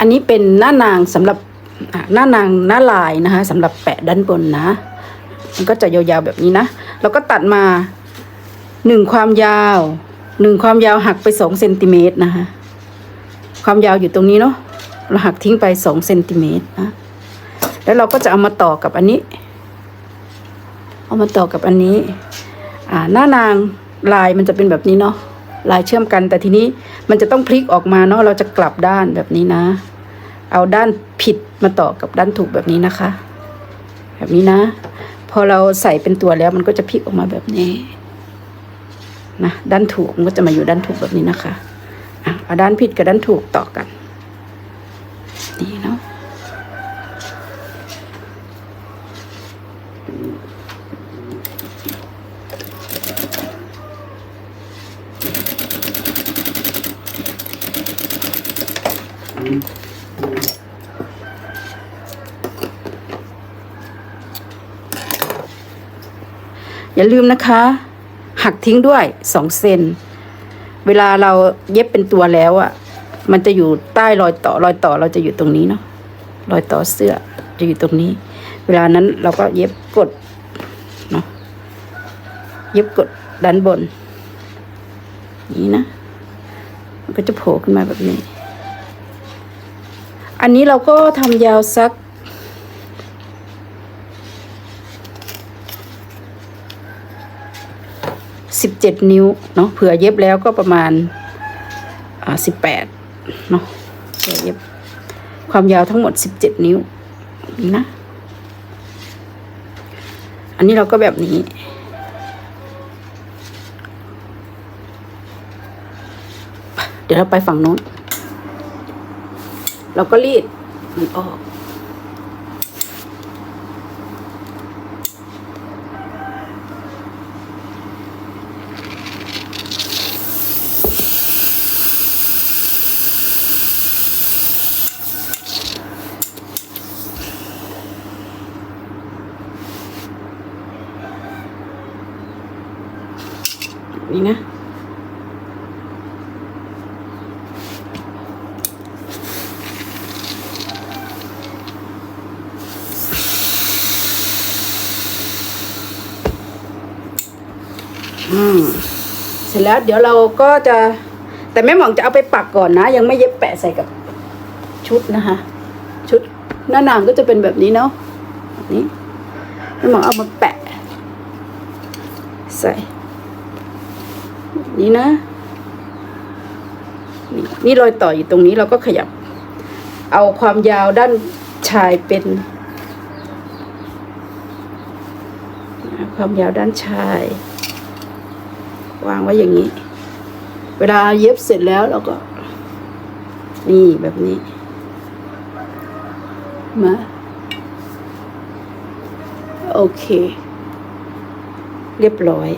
อันนี้เป็นหน้านางสำหรับหน้านางหน้าลายนะคะสำหรับแปะด้านบนนะ มันก็จะยาวๆแบบนี้นะ แล้วก็ตัดมาหนึ่งความยาวหนึ่งความยาวหักไปสองเซนติเมตรนะคะความยาวอยู่ตรงนี้เนาะเราหักทิ้งไปสองเซนติเมตรนะแล้วเราก็จะเอามาต่อกับอันนี้ เอามาต่อกับอันนี้ อ่าหน้านางลายมันจะเป็นแบบนี้เนาะลายเชื่อมกันแต่ทีนี้ มันจะต้องพลิกออกมาเนาะเราจะกลับด้านแบบนี้นะ เอาด้านผิดมาต่อกับด้านถูกแบบนี้นะคะ แบบนี้นะ พอเราใส่เป็นตัวแล้วมันก็จะพลิกออกมาแบบนี้นะด้านถูกมันก็จะมาอยู่ด้านถูกแบบนี้นะคะเอาด้านผิดกับด้านถูกต่อกันนี่นะ อย่าลืมนะคะ หักทิ้งด้วยสองเซน เวลาเราเย็บเป็นตัวแล้วอะ่ะ มันจะอยู่ใต้รอยต่อรอยต่อเราจะอยู่ตรงนี้เนาะรอยต่อเสื้อจะอยู่ตรงนี้ เวลานั้นเราก็เย็บกดเนาะเย็บกดด้านบน นี้นะ มันก็จะโผล่ขึ้นมาแบบนี้ อันนี้เราก็ทำยาวสักสิบเจ็ดนิ้วเนาะเผื่อเย็บแล้วก็ประมาณสิบแปดเนาะเผื่อเย็บความยาวทั้งหมดสิบเจ็ดนิ้วนี่นะอันนี้เราก็แบบนี้ เดี๋ยวเราไปฝั่งโน้น เราก็รีดมันออกนี่นะ อืมเสร็จแล้วเดี๋ยวเราก็จะ แต่แม่หมองจะเอาไปปักก่อนนะ ยังไม่เย็บแปะใส่กับชุดนะคะ ชุดหน้านางก็จะเป็นแบบนี้เนาะนี้แม่หมองเอามาแปะ ใส่นี่นะนี่นี่รอยต่ออยู่ตรงนี้เราก็ขยับ เอาความยาวด้านชายเป็น ความยาวด้านชาย วางไว้อย่างนี้ เวลาเย็บเสร็จแล้วเราก็ นี่แบบนี้ มา โอเค เรียบร้อย